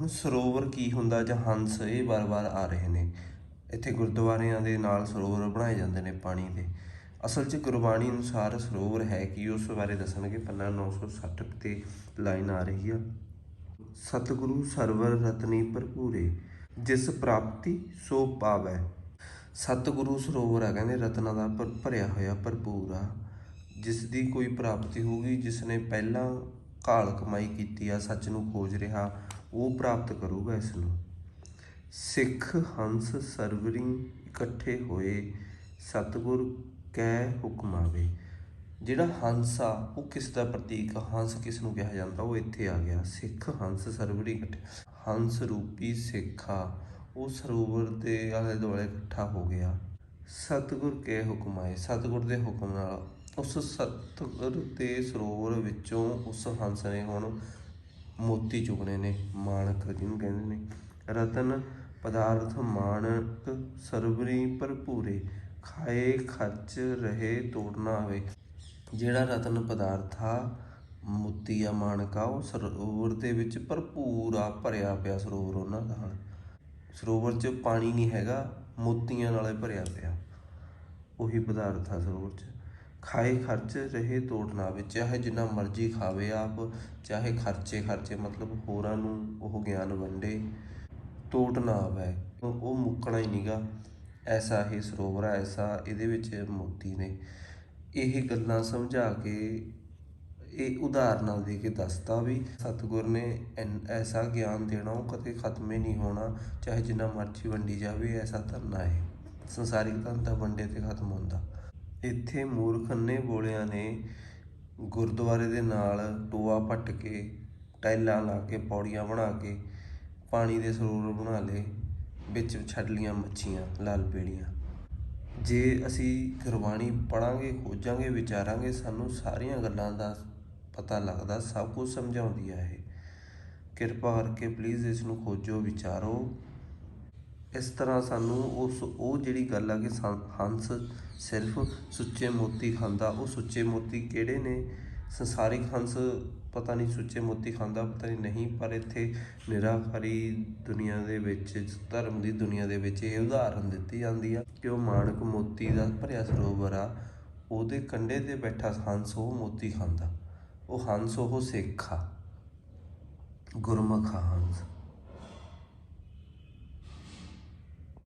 ਹੁਣ ਸਰੋਵਰ ਕੀ ਹੁੰਦਾ ਜਾਂ ਹੰਸ, ਇਹ ਵਾਰ-ਵਾਰ ਆ ਰਹੇ ਨੇ। ਇੱਥੇ ਗੁਰਦੁਆਰਿਆਂ ਦੇ ਨਾਲ ਸਰੋਵਰ ਬਣਾਏ ਜਾਂਦੇ ਨੇ ਪਾਣੀ ਦੇ। ਅਸਲ 'ਚ ਗੁਰਬਾਣੀ ਅਨੁਸਾਰ ਸਰੋਵਰ ਹੈ ਕੀ, ਉਸ ਬਾਰੇ ਦੱਸਣਗੇ। ਪੰਨਾ 960 ਤੇ ਲਾਈਨ ਆ ਰਹੀ ਆ। ਸਤਿਗੁਰੂ ਸਰਵਰ ਰਤਨੀ ਭਰਪੂਰੇ, ਜਿਸ ਪ੍ਰਾਪਤੀ ਸੋ ਪਾਵੈ। ਸਤਿਗੁਰੂ ਸਰੋਵਰ ਆ, ਕਹਿੰਦੇ ਰਤਨਾਂ ਦਾ ਭਰ- ਭਰਿਆ ਹੋਇਆ ਭਰਪੂਰ ਆ। ਜਿਸ ਦੀ ਕੋਈ ਪ੍ਰਾਪਤੀ ਹੋਊਗੀ, ਜਿਸ ਨੇ ਪਹਿਲਾਂ ਕਾਲ ਕਮਾਈ ਕੀਤੀ ਆ, ਸੱਚ ਨੂੰ ਖੋਜ ਰਿਹਾ ਉਹ ਪ੍ਰਾਪਤ ਕਰੂਗਾ ਇਸ ਨੂੰ। ਸਿੱਖ ਹੰਸ ਸਰਵਰੀ ਇਕੱਠੇ ਹੋਏ ਸਤਿਗੁਰ ਕਹਿ ਹੁਕਮ ਆਵੇ। ਜਿਹੜਾ ਹੰਸ ਆ, ਉਹ ਕਿਸ ਦਾ ਪ੍ਰਤੀਕ ਹੰਸ ਕਿਸ ਨੂੰ ਕਿਹਾ ਜਾਂਦਾ? ਉਹ ਇੱਥੇ ਆ ਗਿਆ। ਸਿੱਖ ਹੰਸ ਸਰਵਰੀ ਇਕੱਠੇ ਹੰਸ ਰੂਪੀ ਸਿੱਖ ਆ। ਉਹ ਸਰੋਵਰ ਦੇ ਆਲੇ ਦੁਆਲੇ ਇਕੱਠਾ ਹੋ ਗਿਆ। ਸਤਿਗੁਰ ਕੇ ਹੁਕਮ ਆਏ। ਸਤਿਗੁਰ ਦੇ ਹੁਕਮ ਨਾਲ ਉਸ ਸਤਿਗੁਰ ਦੇ ਸਰੋਵਰ ਵਿੱਚੋਂ ਉਸ ਹੰਸ ਨੇ ਹੁਣ ਮੋਤੀ ਚੁਗਣੇ ਨੇ, ਮਾਣਕ ਜਿਹਨੂੰ ਕਹਿੰਦੇ ਨੇ। ਰਤਨ ਪਦਾਰਥ ਮਾਣਕ ਸਰਵਰੀ ਭਰਪੂਰੇ, ਖਾਏ ਖਰਚ ਰਹੇ ਤੋੜਨਾ ਹੋਵੇ ਜਿਹੜਾ ਰਤਨ ਪਦਾਰਥ ਆ, ਮੋਤੀ ਆ, ਮਾਣਕ ਆ, ਉਹ ਸਰੋਵਰ ਦੇ ਵਿੱਚ ਭਰਪੂਰ ਆ, ਭਰਿਆ ਪਿਆ ਸਰੋਵਰ ਉਹਨਾਂ ਨਾਲ ਸਰੋਵਰ 'ਚ ਪਾਣੀ ਨਹੀਂ ਹੈਗਾ, ਮੋਤੀਆਂ ਨਾਲੇ ਭਰਿਆ ਪਿਆ। ਉਹੀ ਪਦਾਰਥ ਆ ਸਰੋਵਰ 'ਚ। ਖਾਏ ਖਰਚ ਰਹੇ ਤੋੜਨਾ ਵਿੱਚ, ਚਾਹੇ ਜਿੰਨਾ ਮਰਜ਼ੀ ਖਾਵੇ ਆਪ, ਚਾਹੇ ਖਰਚੇ ਖਰਚੇ, ਮਤਲਬ ਹੋਰਾਂ ਨੂੰ ਉਹ ਗਿਆਨ ਵੰਡੇ ਤੋੜ ਨਾ ਆਵੇ ਉਹ ਮੁੱਕਣਾ ਹੀ ਨਹੀਂਗਾ ਐਸਾ ਇਹ ਸਰੋਵਰ ਆ, ਐਸਾ ਇਹਦੇ ਵਿੱਚ ਮੋਤੀ ਨੇ। ਇਹ ਗੱਲਾਂ ਸਮਝਾ ਕੇ, ਇਹ ਉਦਾਹਰਨਾਂ ਦੇ ਕੇ ਦੱਸਤਾ ਵੀ, ਸਤਿਗੁਰ ਨੇ ਐਨ- ਐਸਾ ਗਿਆਨ ਦੇਣਾ, ਉਹ ਕਦੇ ਖਤਮ ਹੀ ਨਹੀਂ ਹੋਣਾ, ਚਾਹੇ ਜਿੰਨਾ ਮਰਜ਼ੀ ਵੰਡੀ ਜਾਵੇ, ਐਸਾ ਧਰਨਾ ਹੈ। ਸੰਸਾਰਿਕ ਧੰਨ ਤਾਂ ਵੰਡੇ ਤੇ ਖਤਮ ਹੁੰਦਾ। ਇੱਥੇ ਮੂਰਖੰਨੇ ਬੋਲਿਆਂ ਨੇ ਗੁਰਦੁਆਰੇ ਦੇ ਨਾਲ ਟੋਆ ਪੱਟ ਕੇ ਟਾਈਲਾਂ ਲਾ ਕੇ, ਪੌੜੀਆਂ ਬਣਾ ਕੇ, ਪਾਣੀ ਦੇ ਸਰੋਵਰ ਬਣਾ ਲਏ, ਵਿੱਚ ਛੱਡ ਲੀਆਂ ਮੱਛੀਆਂ, ਲਾਲ ਪੀੜੀਆਂ। ਜੇ ਅਸੀਂ ਗੁਰਬਾਣੀ ਪੜਾਂਗੇ ਖੋਜਾਂਗੇ, ਵਿਚਾਰਾਂਗੇ, ਸਾਨੂੰ ਸਾਰੀਆਂ ਗੱਲਾਂ ਦਾ ਪਤਾ ਲੱਗਦਾ, ਸਭ ਕੁਝ ਸਮਝਾਉਂਦੀ ਆ ਇਹ। ਕਿਰਪਾ ਕਰਕੇ ਪਲੀਜ਼ ਇਸ ਨੂੰ ਖੋਜੋ, ਵਿਚਾਰੋ। ਇਸ ਤਰ੍ਹਾਂ ਸਾਨੂੰ ਉਸ, ਉਹ ਜਿਹੜੀ ਗੱਲ ਆ ਕਿ ਸੰ- ਹੰਸ ਸਿਰਫ ਸੁੱਚੇ ਮੋਤੀ ਖਾਂਦਾ, ਉਹ ਸੁੱਚੇ ਮੋਤੀ ਕਿਹੜੇ ਨੇ? ਸੰਸਾਰਿਕ ਹੰਸ ਪਤਾ ਨਹੀਂ ਸੁੱਚੇ ਮੋਤੀ ਖਾਂਦਾ, ਪਤਾ ਨਹੀਂ ਨਹੀਂ, ਪਰ ਇੱਥੇ ਨਿਰਾਕਾਰੀ ਦੁਨੀਆ ਦੇ ਵਿੱਚ, ਧਰਮ ਦੀ ਦੁਨੀਆ ਦੇ ਵਿੱਚ ਇਹ ਉਦਾਹਰਨ ਦਿੱਤੀ ਜਾਂਦੀ ਆ ਕਿ ਉਹ ਮਾਣਕ ਮੋਤੀ ਦਾ ਭਰਿਆ ਸਰੋਵਰ ਆ, ਉਹਦੇ ਕੰਢੇ ਤੇ ਬੈਠਾ ਹੰਸ, ਉਹ ਮੋਤੀ ਖਾਂਦਾ। ਉਹ ਹੰਸ, ਉਹ ਸਿੱਖ ਆ। ਗੁਰਮੁਖ ਆ ਹੰਸ।